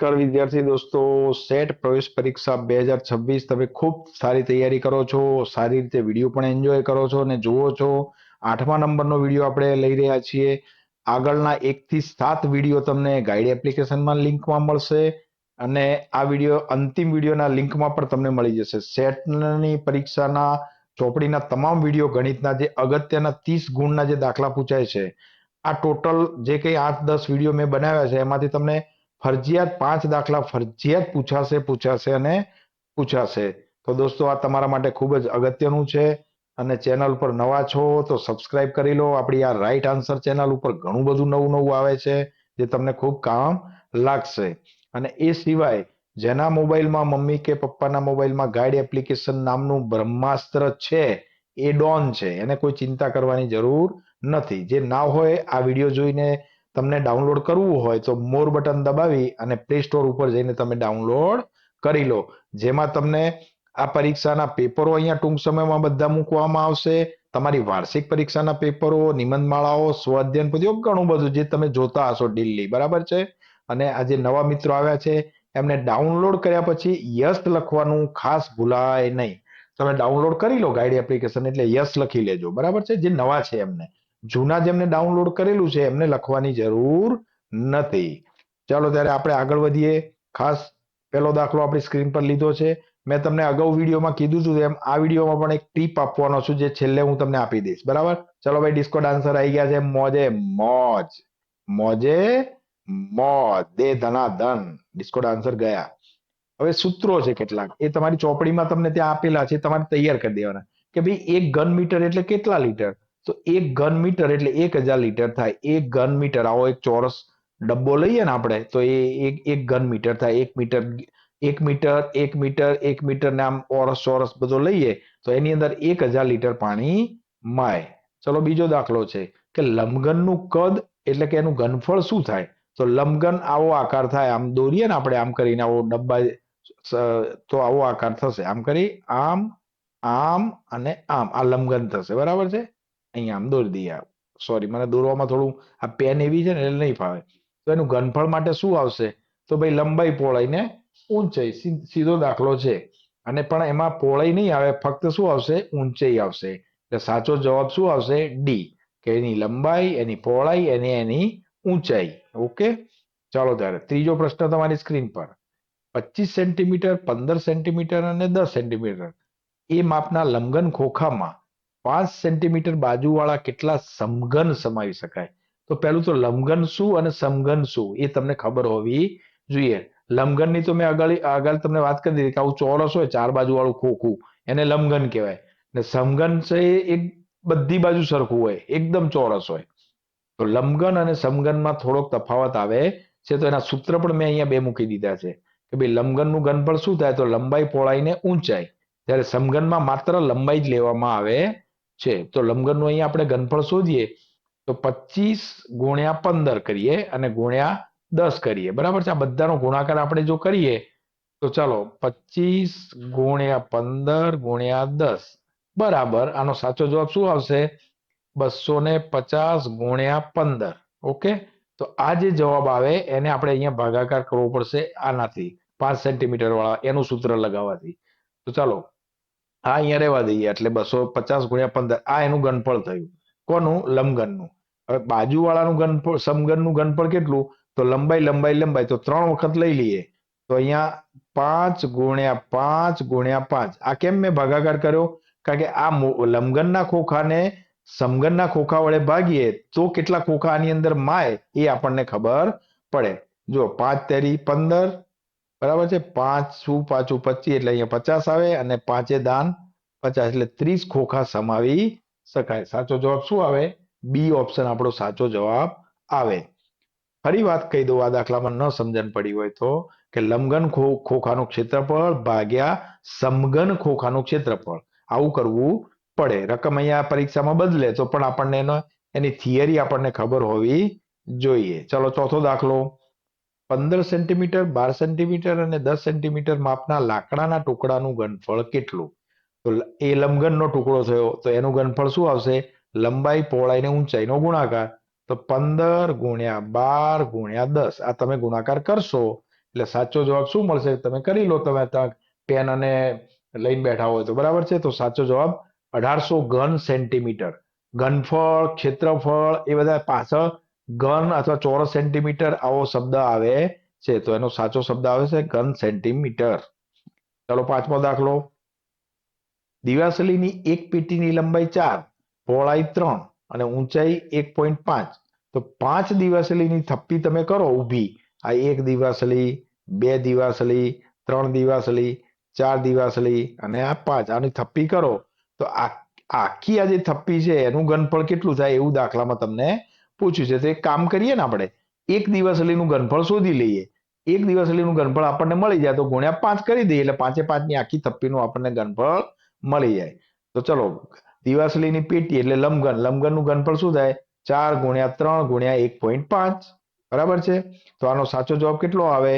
નમસ્કાર વિદ્યાર્થી દોસ્તો, સેટ પ્રવેશ પરીક્ષા બે હજાર છવ્વીસ તમે ખૂબ સારી તૈયારી કરો છો, સારી રીતે વીડિયો પણ એન્જોય કરો છો અને જુઓ છો. આઠમા નંબરનો વીડિયો આપણે લઈ રહ્યા છીએ. આગળના એકથી સાત વીડિયો તમને ગાઈડ એપ્લિકેશનમાં લિંકમાં મળશે અને આ વીડિયો અંતિમ વિડીયોના લિંકમાં પણ તમને મળી જશે. સેટની પરીક્ષાના ચોપડીના તમામ વીડિયો ગણિતના જે અગત્યના ત્રીસ ગુણના જે દાખલા પૂછાય છે, આ ટોટલ જે કંઈ આઠ દસ વીડિયો મેં બનાવ્યા છે, એમાંથી તમને ફરજિયાત પાંચ દાખલા ફરજિયાત પૂછાશે પૂછાશે અને પૂછાશે. તો દોસ્તો, આ તમારા માટે ખૂબ જ અગત્યનું છે અને ચેનલ પર નવા છો તો સબસ્ક્રાઇબ કરી લો. આપણી આ રાઈટ આન્સર ચેનલ ઉપર ઘણું બધું નવું નવું આવે છે જે તમને ખૂબ કામ લાગશે. અને એ સિવાય જેના મોબાઈલમાં મમ્મી કે પપ્પાના મોબાઈલમાં ગાઈડ એપ્લિકેશન નામનું બ્રહ્માસ્ત્ર છે, એ ડોન છે. એને કોઈ ચિંતા કરવાની જરૂર નથી. જે ના હોય, આ વીડિયો જોઈને તમને ડાઉનલોડ કરવું હોય તો મોર બટન દબાવી અને પ્લે સ્ટોર ઉપર જઈને તમે ડાઉનલોડ કરી લો. જેમાં તમને આ પરીક્ષાના પેપરો અહીંયા ટૂંક સમયમાં બધા મૂકવામાં આવશે. તમારી વાર્ષિક પરીક્ષાના પેપરો, નિબંધમાળાઓ સ્વઅધ્યયન પદ્યો ઘણું બધું જે તમે જોતા હશો દિલ્હી બરાબર છે? અને આ જે નવા મિત્રો આવ્યા છે, એમને ડાઉનલોડ કર્યા પછી યસ લખવાનું ખાસ ભૂલાય નહીં. તમે ડાઉનલોડ કરી લો ગાઈડ એપ્લિકેશન એટલે યસ લખી લેજો. બરાબર છે? જે નવા છે એમને. જૂના જેમને ડાઉનલોડ કરેલું છે, એમને લખવાની જરૂર નથી. ચાલો ત્યારે આપણે આગળ વધીએ. ખાસ પહેલો દાખલો આપણી સ્ક્રીન પર લીધો છે. મેં તમને અગાઉ વિડીયોમાં કીધું હતું એમ આ વિડીયોમાં પણ એક ટીપ આપવાનો છું, જે છેલ્લે હું તમને આપી દઈશ. બરાબર? ચલો ભાઈ ડિસ્કો ડાન્સર આવી ગયા છે. મોજે મોજ. મોજે મોજ. દે ધના ધન ડિસ્કો ડાન્સર ગયા. હવે સૂત્રો છે કેટલાક. એ તમારી ચોપડીમાં તમને ત્યાં આપેલા છે. તમારે તૈયાર કરી દેવાના. કે ભાઈ, એક ઘન મીટર એટલે કેટલા લીટર તો એક ઘન મીટર એટલે એક હજાર લીટર થાય. એક ઘન મીટર, આવો એક ચોરસ ડબ્બો લઈએ ને આપણે, તો એ એક એક ઘન મીટર થાય. એક મીટર એક મીટર એક મીટર એક મીટર ને આમ ઓરસ ચોરસ બધો લઈએ, તો એની અંદર એક હજાર લીટર પાણી માય. ચલો બીજો દાખલો છે કે લંબઘનનું કદ એટલે કે એનું ઘનફળ શું થાય? તો લંબઘન આવો આકાર થાય. આમ દોરીએ ને આપણે, આમ કરીને આવો ડબ્બા તો આવો આકાર થશે. આમ કરી આમ આમ અને આમ. આ લંબઘન થશે. બરાબર છે? અહીંયા આમ દોરી દઈએ સોરી મને દોરવામાં થોડું આ પેન એવી છે ને એટલે નહીં ફાવે. તો એનું ઘનફળ માટે શું આવશે? તો ભાઈ લંબાઈ પહોળાઈ ને ઊંચાઈ સીધો દાખલો છે. અને પણ એમાં પહોળાઈ નહીં આવે, ફક્ત શું આવશે? ઊંચાઈ આવશે. એટલે સાચો જવાબ શું આવશે? ડી કે એની લંબાઈ, એની પહોળાઈ અને એની ઊંચાઈ. ઓકે? ચાલો ત્યારે, ત્રીજો પ્રશ્ન તમારી સ્ક્રીન પર. પચીસ સેન્ટીમીટર, પંદર સેન્ટીમીટર અને દસ સેન્ટીમીટર. એ માપના લંબઘન ખોખામાં પાંચ સેન્ટીમીટર બાજુવાળા કેટલા સમઘન સમાવી શકાય? તો પહેલું તો લંબઘન શું અને સમઘન શું? એ તમને ખબર હોવી જોઈએ. લંબઘનની તો મેં આગળ આગળ તમને વાત કરી દીધી કે આવું ચોરસ હોય, ચાર બાજુ વાળું ખોખું, એને લંબઘન કહેવાય. ને સમઘન છે એ એક બધી બાજુ સરખું હોય, એકદમ ચોરસ હોય. તો લંબઘન અને સમઘનમાં થોડોક તફાવત આવે છે, તો એના સૂત્ર પણ મેં અહીંયા બે મૂકી દીધા છે. કે ભાઈ લંબઘનનું ઘનફળ શું થાય? તો લંબાઈ પોળાઈને ઊંચાઈ. જ્યારે સમઘનમાં માત્ર લંબાઈ જ લેવામાં આવે છે. તો લંબઘનનું અહીંયા આપણે ઘનફળ શોધીએ, તો પચીસ ગુણ્યા પંદર કરીએ અને ગુણ્યા દસ કરીએ. બરાબર છે? આ બધાનો ગુણાકાર આપણે જો કરીએ, તો ચાલો પચીસ ગુણ્યા પંદર ગુણ્યા દસ. બરાબર. આનો સાચો જવાબ શું આવશે? બસો ને પચાસ ગુણ્યા પંદર. ઓકે? તો આ જે જવાબ આવે, એને આપણે અહીંયા ભાગાકાર કરવો પડશે આનાથી. પાંચ સેન્ટીમીટર વાળા, એનું સૂત્ર લગાવવાથી. તો ચાલો આ અહીંયા રહેવા દઈએ. એટલે બસો પચાસ ગુણ્યા પંદર, આ એનું ઘનફળ થયું. કોનું? લંબઘનનું. હવે બાજુવાળાનું ઘનફળ, સમઘનનું ઘનફળ કેટલું? તો લંબાઈ લંબાઈ લંબાઈ. તો ત્રણ વખત લઈ લઈએ. તો અહીંયા પાંચ ગુણ્યા પાંચ ગુણ્યા પાંચ. આ કેમ મેં ભાગાકાર કર્યો? કારણ કે આ લંબગનના ખોખાને સમગનના ખોખા વડે ભાગીએ, તો કેટલા ખોખા આની અંદર માય એ આપણને ખબર પડે. જો પાંચ તેરી પંદર બરાબર છે? પાંચ શું પાછું પચીસ, એટલે અહીંયા પચાસ આવે અને પાંચે દાન પચાસ, એટલે ત્રીસ ખોખા સમાવી શકાય. સાચો જવાબ શું આવે? બી ઓપ્શન આપણો સાચો જવાબ આવે. ફરી વાત કહી દઉં, આ દાખલામાં ન સમજણ પડી હોય તો, કે લંબઘન ખોખાનું ક્ષેત્રફળ ભાગ્યા સમઘન ખોખાનું ક્ષેત્રફળ. આવું કરવું પડે. રકમ અહીંયા પરીક્ષામાં બદલે તો પણ આપણને એનો, એની થિયરી આપણને ખબર હોવી જોઈએ. ચલો, ચોથો દાખલો. પંદર સેન્ટીમીટર, બાર સેન્ટીમીટર અને દસ સેન્ટીમીટર માપના લાકડાના ટુકડાનું ઘનફળ કેટલું? તો એ લંબઘનનો ટુકડો થયો. તો એનું ઘનફળ શું આવશે? લંબાઈ, પહોળાઈ ને ઊંચાઈનો ગુણાકાર. તો પંદર ગુણ્યા બાર ગુણ્યા દસ. આ તમે ગુણાકાર કરશો, એટલે સાચો જવાબ શું મળશે? તમે કરી લો, તમે પેન અને લઈને બેઠા હોય તો. બરાબર છે? તો સાચો જવાબ અઢારસો ઘન સેન્ટીમીટર. ઘનફળ ક્ષેત્રફળ એ બધા પાછળ ઘન અથવા ચોરસ સેન્ટીમીટર આવો શબ્દ આવે છે. તો એનો સાચો શબ્દ આવે છે ઘન સેન્ટીમીટર. ચાલો પાંચમો દાખલો. દિવાસલીની એક પેટીની લંબાઈ ચાર, પહોળાઈ ત્રણ અને ઊંચાઈ એક પોઈન્ટ પાંચ. તો પાંચ દિવાસલીની થપ્પી તમે કરો ઊભી. આ એક દિવાસલી, બે દિવાસલી, ત્રણ દિવાસલી, ચાર દિવાસલી અને આ પાંચ. આની થપ્પી કરો. તો આ, આખી આ જે થપ્પી છે એનું ઘનફળ કેટલું થાય એવું દાખલામાં તમને પૂછ્યું છે. તો કામ કરીએ ને આપણે, એક દિવસ લીનું ઘનફળ શોધી લઈએ. એક દિવસ દિવાસળીનું ઘનફળ આપણને મળી જાય તો ગુણ્યા પાંચ કરી દઈએ એટલે પાંચે પાંચની આખી થપ્પીનું આપણને ઘનફળ મળી જાય. તો ચલો દિવાસલીની પેટી એટલે લંબઘન લંબઘનનું ઘનફળ શું થાય? ચાર ગુણ્યા ત્રણ ગુણ્યા એક પોઈન્ટ પાંચ. બરાબર છે? તો આનો સાચો જવાબ કેટલો આવે?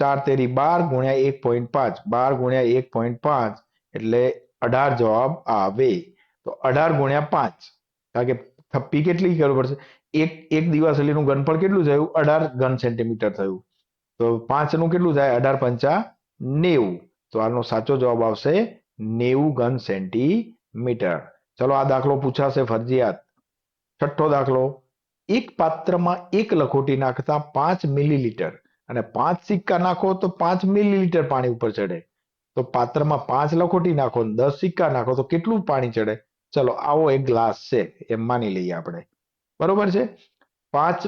ચાર તેરી બાર ગુણ્યા એક પોઈન્ટ પાંચ. બાર ગુણ્યા એક પોઈન્ટ પાંચ એટલે અઢાર જવાબ આવે. તો અઢાર ગુણ્યા પાંચ, કારણ કે થપ્પી કેટલી કરવી પડશે? એક એક દિવાસળીનું ઘનફળ કેટલું થયું? અઢાર ઘન સેન્ટીમીટર થયું. તો પાંચનું કેટલું થાય? અઢાર પંચા નેવું. તો આનો સાચો જવાબ આવશે નેવું ઘન સેન્ટીમીટર ચલો, આ દાખલો પૂછાશે ફરજિયાત. છઠ્ઠો દાખલો. એક પાત્રમાં એક લખોટી નાખતા પાંચ મિલીલીટર અને પાંચ સિક્કા નાખો તો પાંચ મિલીલીટર પાણી ઉપર ચડે. તો પાત્રમાં પાંચ લખોટી નાખો દસ સિક્કા નાખો તો કેટલું પાણી ચડે? ચલો, આવો એક ગ્લાસ છે, એમ માની લઈએ આપણે. બરોબર છે? પાંચ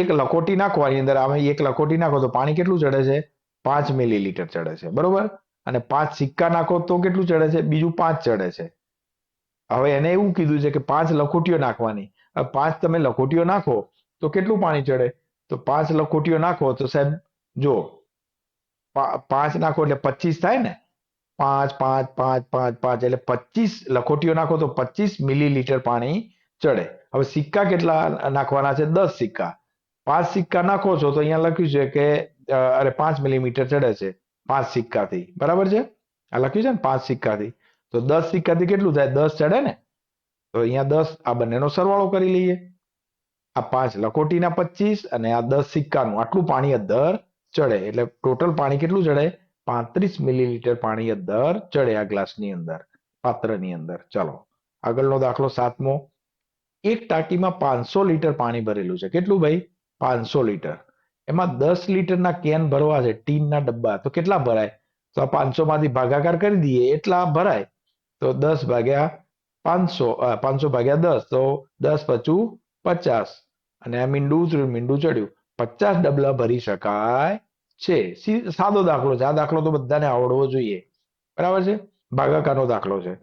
એક લખોટી નાખવાની અંદર. આમાં એક લખોટી નાખો તો પાણી કેટલું ચડે છે? પાંચ મિલીલીટર ચડે છે. બરોબર? અને પાંચ સિક્કા નાખો તો કેટલું ચડે છે? બીજું પાંચ ચડે છે. હવે એને એવું કીધું છે કે પાંચ લખોટીઓ નાખવાની. પાંચ તમે લખોટીઓ નાખો તો કેટલું પાણી ચડે? તો પાંચ લખોટીઓ નાખો તો સાહેબ જો પાંચ નાખો એટલે પચીસ થાય ને? પાંચ પાંચ પાંચ પાંચ પાંચ. એટલે પચીસ, લખોટીઓ નાખો તો પચીસ મિલીલીટર પાણી ચડે. હવે સિક્કા કેટલા નાખવાના છે? દસ સિક્કા. પાંચ સિક્કા નાખો છો તો અહીંયા લખ્યું છે કે અરે પાંચ મિલીમીટર ચડે છે પાંચ સિક્કાથી. બરાબર છે? આ લખ્યું છે ને, પાંચ સિક્કાથી. તો દસ સિક્કાથી કેટલું થાય? દસ ચડે ને? તો અહીંયા દસ આ બંનેનો સરવાળો કરી લઈએ. આ પાંચ લખોટીના પચીસ અને આ દસ સિક્કાનું. આટલું પાણી અદ્ધર ચડે. એટલે ટોટલ પાણી કેટલું ચડે? પાંત્રીસ મિલીલીટર પાણી દર ચડે આ ગ્લાસની અંદર, પાત્રની અંદર. ચલો, આગળનો દાખલો સાતમો. એક ટાંકીમાં પાંચસો લીટર પાણી ભરેલું છે. કેટલું ભાઈ? પાંચસો લીટર. એમાં દસ લીટરના કેન ભરવા છે, ટીનના ડબ્બા. તો કેટલા ભરાય? તો આ પાંચસો માંથી ભાગાકાર કરી દઈએ, એટલા ભરાય. તો દસ ભાગ્યા પાંચસો પાંચસો ભાગ્યા દસ, તો દસ પચું પચાસ. અને આ મીંડું ઉતર્યું, મીંડું ચડ્યું. પચાસ ડબલા ભરી શકાય. છે. સાદો દાખલો છે. આ દાખલો તો બધાને આવડવો જોઈએ. બરાબર છે? ભાગાકારનો દાખલો છે.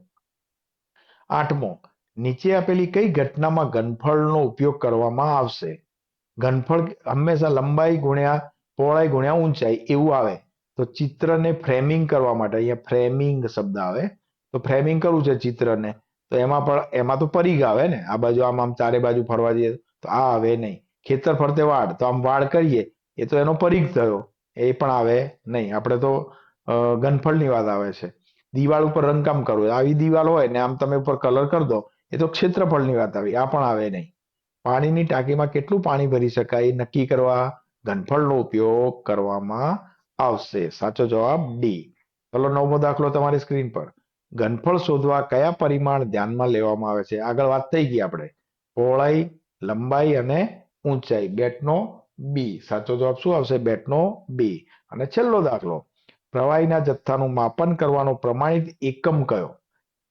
આઠમો, નીચે આપેલી કઈ ઘટનામાં ઘનફળનો ઉપયોગ કરવામાં આવશે? ઘનફળ હંમેશા લંબાઈ ગુણ્યા પહોળાઈ ગુણ્યા ઊંચાઈ એવું આવે. તો ચિત્રને ફ્રેમિંગ કરવા માટે, અહીંયા ફ્રેમિંગ શબ્દ આવે. તો ફ્રેમિંગ કરવું છે ચિત્રને. તો એમાં પણ, એમાં તો પરિઘ આવે ને. આ બાજુ આમ આમ ચારે બાજુ ફરવા જઈએ તો આ આવે નહીં. ખેતર ફરતે વાડ. તો આમ વાડ કરીએ, એ તો એનો પરિઘ થયો. એ પણ આવે નહીં. આપણે તો ગનફળની વાત આવે છે. દિવાલ ઉપર રંગકામ કરવું. આવી દિવાલ હોય ને આમ તમે ઉપર કલર કરી દો, એ તો ક્ષેત્રફળની વાત આવી. આ પણ આવે નહીં. પાણીની ટાંકીમાં કેટલું પાણી ભરી શકાય? નક્કી કરવા ઘનફળનો ઉપયોગ કરવામાં આવશે. સાચો જવાબ ડી ચલો નવમો દાખલો તમારી સ્ક્રીન પર. ઘનફળ શોધવા કયા પરિમાણ ધ્યાનમાં લેવામાં આવે છે? આગળ વાત થઈ ગઈ આપણે. પહોળાઈ, લંબાઈ અને ઊંચાઈ. બેટનો બી સાચો જવાબ શું આવશે? બેટનો બી અને છેલ્લો દાખલો. પ્રવાહીના જથ્થાનું માપન કરવાનો પ્રમાણિત એકમ કયો?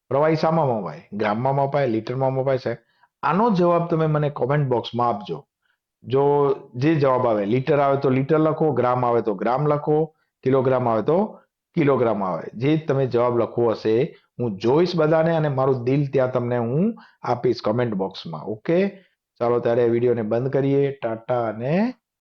પ્રવાહી શામાં મપાય ગ્રામમાં મપાય લીટરમાં મપાય છે આનો જવાબ તમે મને કોમેન્ટ બોક્સમાં આપજો. જો જે જવાબ આવે, લીટર આવે તો લીટર લખો, ગ્રામ આવે તો ગ્રામ લખો, કિલોગ્રામ આવે તો કિલોગ્રામ આવે. જે તમે જવાબ લખવો હશે, હું જોઈશ બધાને અને મારું દિલ ત્યાં તમને હું આપીશ કોમેન્ટ બોક્સમાં ઓકે ચાલો ત્યારે વિડીયોને બંધ કરીએ. ટાટા અને